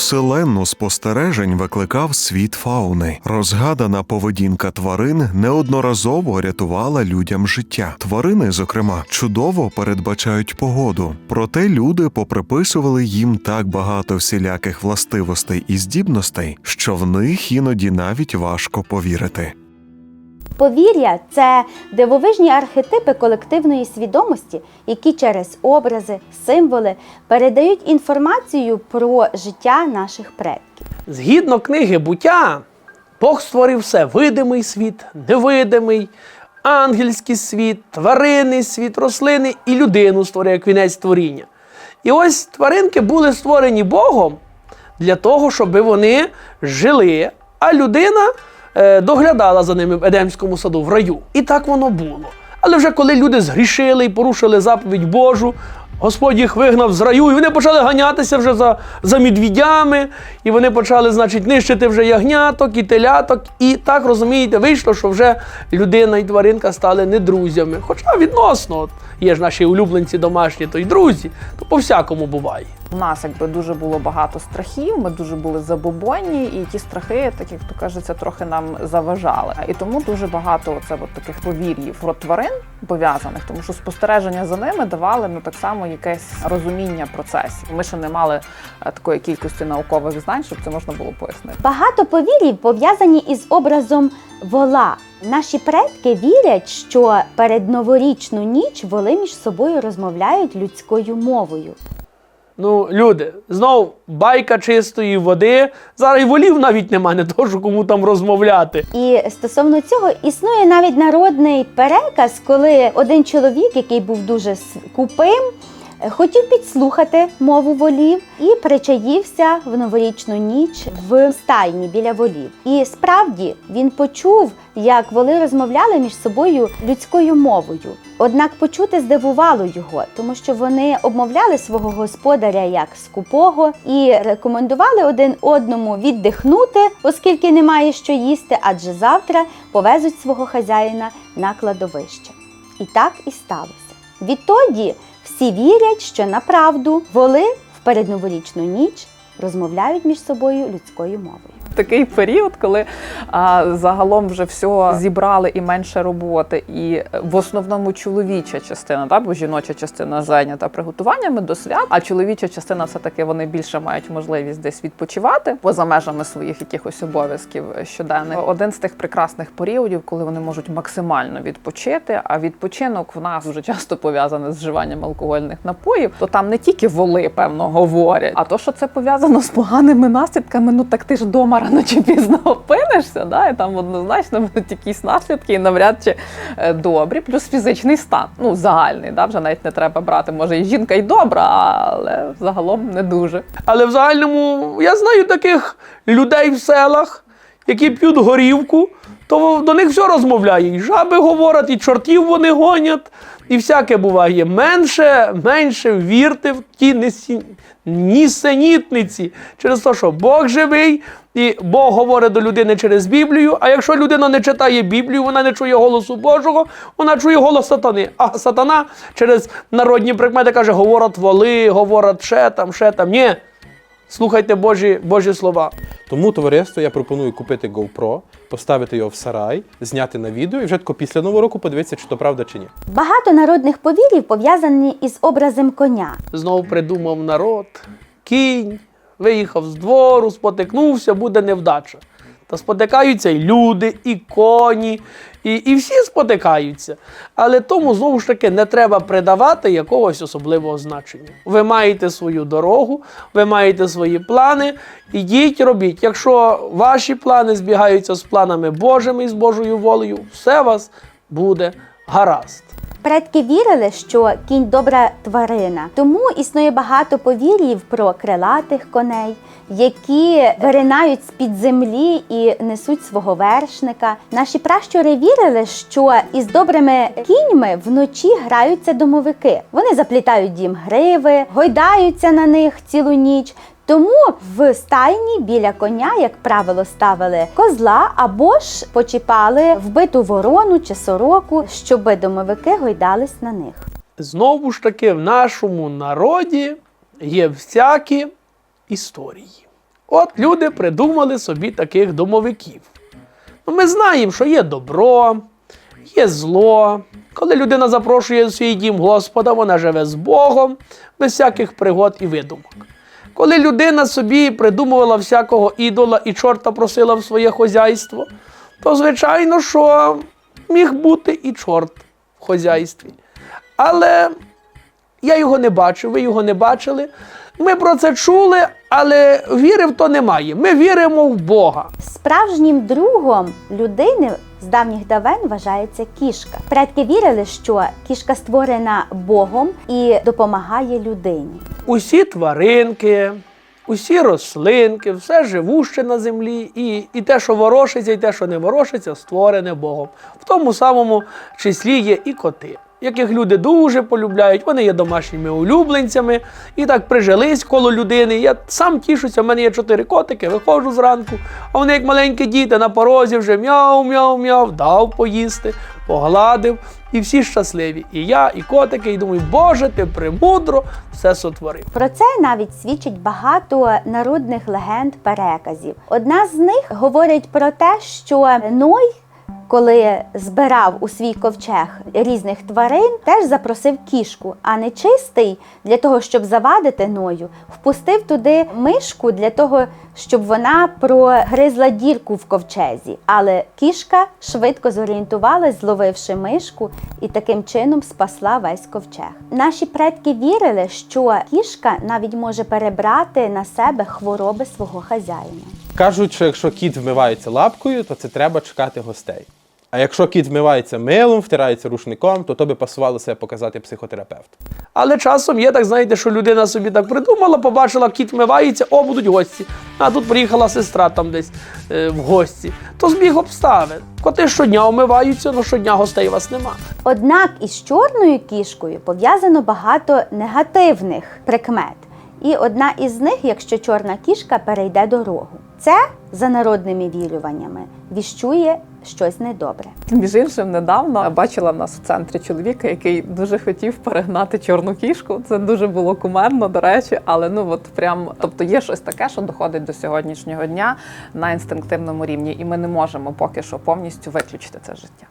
Цілу селену спостережень викликав світ фауни. Розгадана поведінка тварин неодноразово рятувала людям життя. Тварини, зокрема, чудово передбачають погоду. Проте люди поприписували їм так багато всіляких властивостей і здібностей, що в них іноді навіть важко повірити. Повір'я це дивовижні архетипи колективної свідомості, які через образи, символи передають інформацію про життя наших предків. Згідно книги буття, Бог створив все видимий світ, невидимий, ангельський світ, тваринний світ, рослини і людину створив як вінець творіння. І ось тваринки були створені Богом для того, щоб вони жили, а людина доглядала за ними в Едемському саду в раю. І так воно було. Але вже коли люди згрішили і порушили заповідь Божу, Господь їх вигнав з раю, і вони почали ганятися вже за, за медвідями, і вони почали, значить, нищити вже ягняток і теляток. І так розумієте, вийшло, що вже людина і тваринка стали не друзями. Хоча відносно, от, є ж наші улюбленці домашні, то й друзі, то по-всякому буває. У нас якби дуже було багато страхів, ми дуже були забобонні, і ті страхи, так як то кажеться, трохи нам заважали. І тому дуже багато оце от таких повір'їв про тварин пов'язаних, тому що спостереження за ними давали ну так само якесь розуміння процесів. Ми ще не мали е, такої кількості наукових знань, щоб це можна було пояснити. Багато повір'їв пов'язані із образом вола. Наші предки вірять, що перед новорічну ніч воли між собою розмовляють людською мовою. Ну, люди, знов байка чистої води. Зараз і волів навіть немає, не то, що кому там розмовляти. І стосовно цього існує навіть народний переказ, коли один чоловік, який був дуже скупим, е, хотів підслухати мову волів і причаївся в новорічну ніч в стайні біля волів. І справді він почув, як воли розмовляли між собою людською мовою. Однак почути здивувало його, тому що вони обмовляли свого господаря як скупого і рекомендували один одному віддихнути, оскільки немає що їсти, адже завтра повезуть свого хазяїна на кладовище. І так і сталося. Відтоді всі вірять, що направду воли в передноворічну ніч розмовляють між собою людською мовою. Такий період, коли а, загалом вже все зібрали і менше роботи, і е, в основному чоловіча частина, так, бо жіноча частина зайнята приготуваннями до свят, а чоловіча частина все таки вони більше мають можливість десь відпочивати поза межами своїх якихось обов'язків щоденних. Один з тих прекрасних періодів, коли вони можуть максимально відпочити. А відпочинок в нас дуже часто пов'язаний з вживанням алкогольних напоїв, то там не тільки воли певно говорять, а то, що це пов'язано з поганими наслідками, ну так ти ж вдома рано чи пізно опинишся, да, і там однозначно будуть якісь наслідки, і навряд чи е, добрі, плюс фізичний стан, ну загальний, да, вже навіть не треба брати. Може, і жінка й добра, але загалом не дуже. Але в загальному я знаю таких людей в селах, які п'ють горівку, то до них все розмовляє. І жаби говорять, і чортів вони гонять, і всяке буває. Менше, менше вірте в ті несі- нісенітниці. Через те, що Бог живий, і Бог говорить до людини через Біблію. А якщо людина не читає Біблію, вона не чує голосу Божого, вона чує голос сатани. А сатана через народні прикмети каже, говорять воли, говорять ще там, ще там. Ні. Слухайте Божі, Божі слова. Тому товариство я пропоную купити GoPro, поставити його в сарай, зняти на відео і вже тако після нового року подивитися, чи то правда чи ні. Багато народних повірів пов'язані із образом коня. Знову придумав народ, кінь, виїхав з двору, спотикнувся, буде невдача. Та спотикаються і люди, і коні, і, і всі спотикаються. Але тому знову ж таки не треба придавати якогось особливого значення. Ви маєте свою дорогу, ви маєте свої плани. Ідіть, робіть. Якщо ваші плани збігаються з планами Божими і з Божою волею, все вас буде гаразд. Предки вірили, що кінь добра тварина, тому існує багато повір'їв про крилатих коней, які виринають з-під землі і несуть свого вершника. Наші пращури вірили, що із добрими кіньми вночі граються домовики. Вони заплітають дім гриви, гойдаються на них цілу ніч. Тому в стайні біля коня, як правило, ставили козла або ж почіпали вбиту ворону чи сороку, щоб домовики гойдались на них. Знову ж таки, в нашому народі є всякі історії. От люди придумали собі таких домовиків. Ну, ми знаємо, що є добро, є зло. Коли людина запрошує в свій дім Господа, вона живе з Богом, без всяких пригод і видумок. Коли людина собі придумувала всякого ідола і чорта просила в своє хозяйство, то звичайно, що міг бути і чорт в хозяйстві. Але я його не бачив, ви його не бачили. Ми про це чули, але віри в то немає. Ми віримо в Бога. Справжнім другом людини з давніх давен вважається кішка. Предки вірили, що кішка створена Богом і допомагає людині. Усі тваринки, усі рослинки, все живуще на землі, і, і те, що ворушиться, і те, що не ворушиться, створене Богом. В тому самому числі є і коти, яких люди дуже полюбляють. Вони є домашніми улюбленцями і так прижились коло людини. Я сам тішуся, в мене є чотири котики, виходжу зранку, а вони, як маленькі діти, на порозі вже мяу, мяу, мяу, дав поїсти, погладив, і всі щасливі. І я, і котики, і думаю, Боже, ти премудро все сотворив. Про це навіть свідчить багато народних легенд, переказів. Одна з них говорить про те, що Ной, коли збирав у свій ковчег різних тварин, теж запросив кішку, а нечистий для того, щоб завадити Ною, впустив туди мишку для того, щоб вона прогризла дірку в ковчезі. Але кішка швидко зорієнтувалась, зловивши мишку, і таким чином спасла весь ковчег. Наші предки вірили, що кішка навіть може перебрати на себе хвороби свого хазяїна. Кажуть, що якщо кіт вмивається лапкою, то це треба чекати гостей. А якщо кіт вмивається милом, втирається рушником, то то би пасувало себе показати психотерапевту. Але часом є так, знаєте, що людина собі так придумала, побачила, кіт вмивається, о, будуть гості. А тут приїхала сестра там десь е, в гості. То збіг обставин. Коти щодня вмиваються, але щодня гостей у вас нема. Однак із чорною кішкою пов'язано багато негативних прикмет. І одна із них, якщо чорна кішка перейде дорогу, це за народними вірюваннями віщує щось недобре. Між іншим, недавно бачила в нас в центрі чоловіка, який дуже хотів перегнати чорну кішку. Це дуже було кумедно, до речі, але ну от прям, тобто є щось таке, що доходить до сьогоднішнього дня на інстинктивному рівні, і ми не можемо поки що повністю виключити це життя.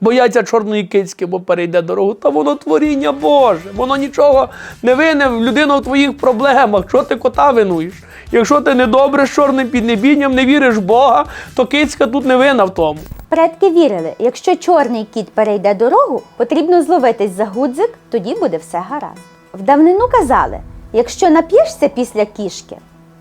Бояться чорної кицьки, бо перейде дорогу. Та воно творіння Боже. Воно нічого не винне в людину в твоїх проблемах. Що ти кота винуєш? Якщо ти не добре з чорним піднебінням, не віриш в Бога, то кицька тут не винна в тому. Предки вірили, якщо чорний кіт перейде дорогу, потрібно зловитись за гудзик, тоді буде все гаразд. В давнину казали: якщо нап'єшся після кішки,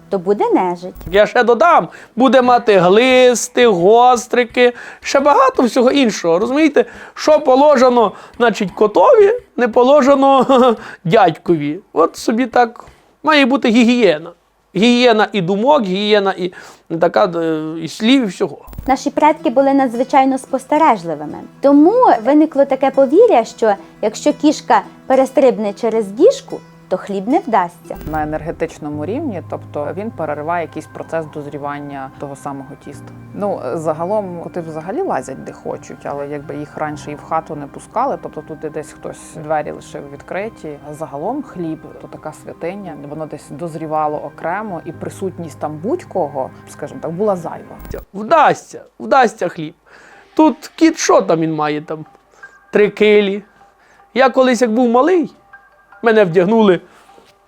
то буде нежить. Я ще додам, буде мати глисти, гострики, ще багато всього іншого. Розумієте, що положено, значить, котові, не положено дядькові. От собі так має бути гігієна. Гігієна і думок, гієна і така е, і слів, і всього. Наші предки були надзвичайно спостережливими. Тому виникло таке повір'я, що якщо кішка перестрибне через діжку, то хліб не вдасться. на енергетичному рівні, тобто він перериває якийсь процес дозрівання того самого тіста. Ну загалом коти взагалі лазять де хочуть, але якби їх раніше і в хату не пускали, тобто тут десь хтось двері лишив відкриті. А загалом хліб то така святиня, воно десь дозрівало окремо, і присутність там будь-кого, скажімо так, була зайва. Вдасться, вдасться хліб. Тут кіт, що там він має там? Три килі. Я колись, як був малий, мене вдягнули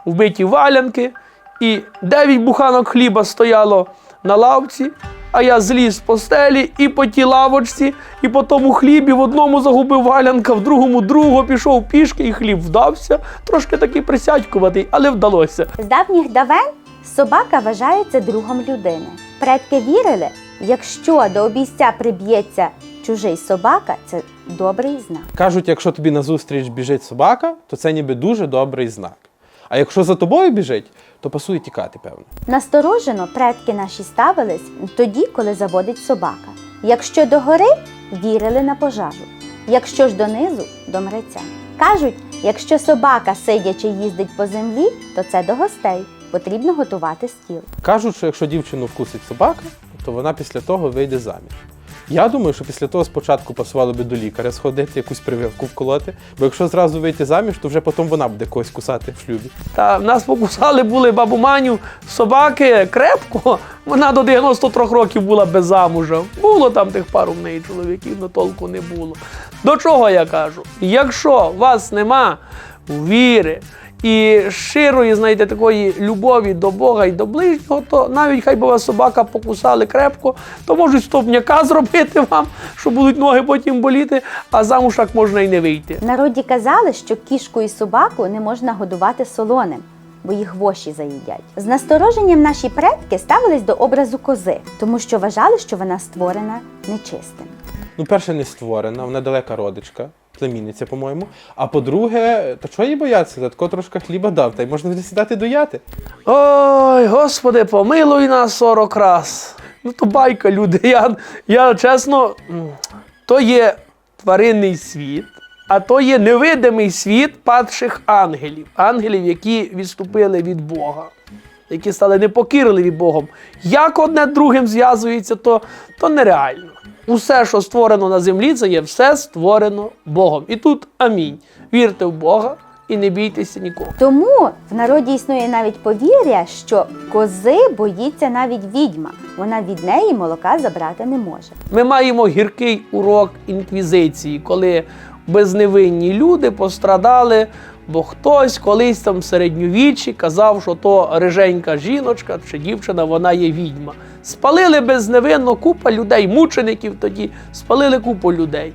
в биті валянки, і дев'ять буханок хліба стояло на лавці, а я зліз з постелі і по тій лавочці, і по тому хлібі в одному загубив валянка, в другому другого пішов пішки, і хліб вдався. Трошки такий присядькуватий, але вдалося. З давніх давен собака вважається другом людини. Предки вірили, якщо до обійстя приб'ється чужий собака, це добрий знак. Кажуть, якщо тобі назустріч біжить собака, то це ніби дуже добрий знак. А якщо за тобою біжить, то пасує тікати, певно. Насторожено предки наші ставились тоді, коли заводить собака. Якщо догори вірили на пожежу, якщо ж донизу до мреця. Кажуть, якщо собака сидячи їздить по землі, то це до гостей. Потрібно готувати стіл. Кажуть, що якщо дівчину вкусить собака, то вона після того вийде заміж. Я думаю, що після того спочатку пасувало би до лікаря сходити, якусь прививку вколоти. Бо якщо зразу вийти заміж, то вже потім вона буде когось кусати в шлюбі. Та нас покусали були бабу Маню собаки крепко. Вона до 93 років була без замужа. Було там тих пару в неї чоловіків, але толку не було. До чого я кажу? Якщо вас нема віри і щирої, знаєте, такої любові до Бога і до ближнього, то навіть хай би вас собака покусали крепко, то можуть стопняка зробити вам, що будуть ноги потім боліти, а замуж так можна і не вийти. Народі казали, що кішку і собаку не можна годувати солоним, бо їх воші заїдять. З настороженням наші предки ставились до образу кози, тому що вважали, що вона створена нечистим. Ну, перше, не створена, вона далека родичка, племінниця, по-моєму. А по-друге, то чого їй боятися? За тако трошки хліба дав, та й можна буде сідати дояти. Ой, Господи, помилуй нас 40 раз. Ну то байка, люди. Я, я чесно, то є тваринний світ, а то є невидимий світ падших ангелів. Ангелів, які відступили від Бога, які стали непокірливі Богом. Як одне другим зв'язується, то, то нереально. Усе, що створено на землі, це є все створено Богом. І тут амінь. Вірте в Бога і не бійтеся нікого. Тому в народі існує навіть повір'я, що кози боїться навіть відьма. Вона від неї молока забрати не може. Ми маємо гіркий урок інквізиції, коли безневинні люди пострадали, бо хтось колись там в середньовіччі казав, що то риженька жіночка чи дівчина, вона є відьма. Спалили безневинно купа людей, мучеників тоді, спалили купу людей.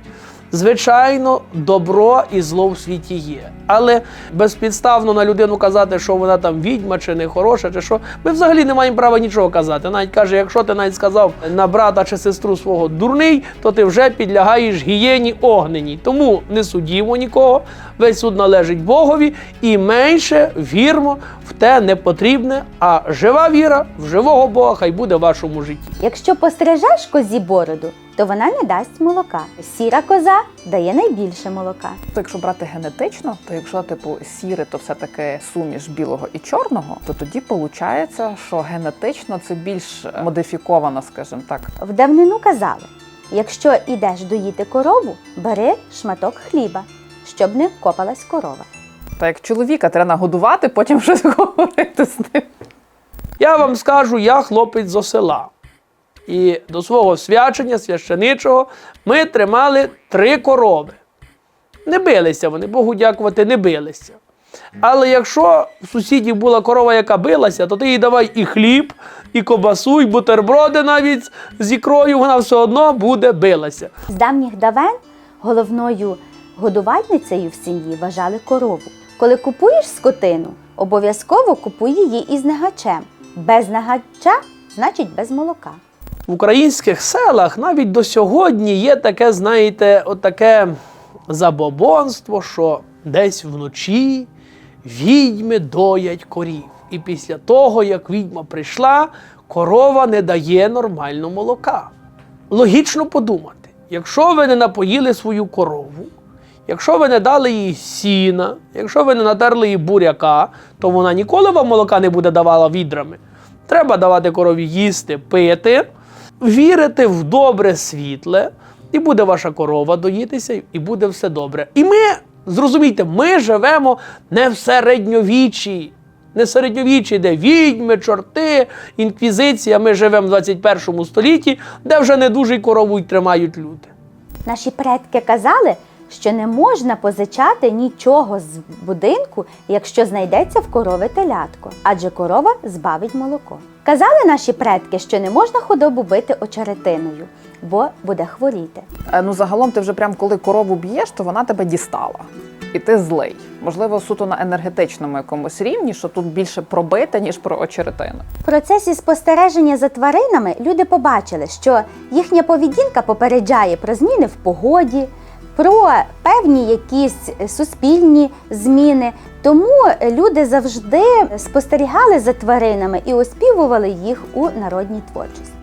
Звичайно, добро і зло в світі є. Але безпідставно на людину казати, що вона там відьма чи не хороша, чи що. Ми взагалі не маємо права нічого казати. Навіть каже, якщо ти навіть сказав на брата чи сестру свого дурний, то ти вже підлягаєш гієні огненій. Тому не судімо нікого. Весь суд належить Богові і менше вірмо в те непотрібне, а жива віра в живого Бога хай буде в вашому житті. Якщо пострижеш козі бороду, то вона не дасть молока. Сіра коза дає найбільше молока. То якщо брати генетично, то якщо типу сіре, то все таки суміш білого і чорного, то тоді виходить, що генетично це більш модифіковано, скажімо так. В давнину казали: якщо ідеш доїти корову, бери шматок хліба, щоб не копалась корова. Та як чоловіка треба нагодувати, потім щось говорити з ним. Я вам скажу, я хлопець зо села. І до свого свячення священичого ми тримали три корови. Не билися вони, Богу дякувати, не билися. Але якщо в сусідів була корова, яка билася, то ти їй давай і хліб, і кобасу, і бутерброди навіть з ікрою, вона все одно буде билася. З давніх давен головною годувальницею в сім'ї вважали корову. Коли купуєш скотину, обов'язково купуй її із нагачем. Без нагача значить без молока. В українських селах навіть до сьогодні є таке, знаєте, отаке забобонство, що десь вночі відьми доять корів. І після того, як відьма прийшла, корова не дає нормально молока. Логічно подумати, якщо ви не напоїли свою корову, якщо ви не дали їй сіна, якщо ви не натерли їй буряка, то вона ніколи вам молока не буде давала відрами. Треба давати корові їсти, пити, вірити в добре світле, і буде ваша корова доїтися, і буде все добре. І ми, зрозумійте, ми живемо не в середньовіччі, не середньовіччі, де відьми, чорти, інквізиція. Ми живемо в 21 столітті, де вже не дуже й корову й тримають люди. Наші предки казали, що не можна позичати нічого з будинку, якщо знайдеться в корови телятко, адже корова збавить молоко. Казали наші предки, що не можна худобу бити очеретиною, бо буде хворіти. Е, Ну, загалом, ти вже прям коли корову б'єш, то вона тебе дістала. І ти злий. Можливо, суто на енергетичному якомусь рівні, що тут більше про бите, ніж про очеретину. В процесі спостереження за тваринами люди побачили, що їхня поведінка попереджає про зміни в погоді, про певні якісь суспільні зміни. Тому люди завжди спостерігали за тваринами і оспівували їх у народній творчості.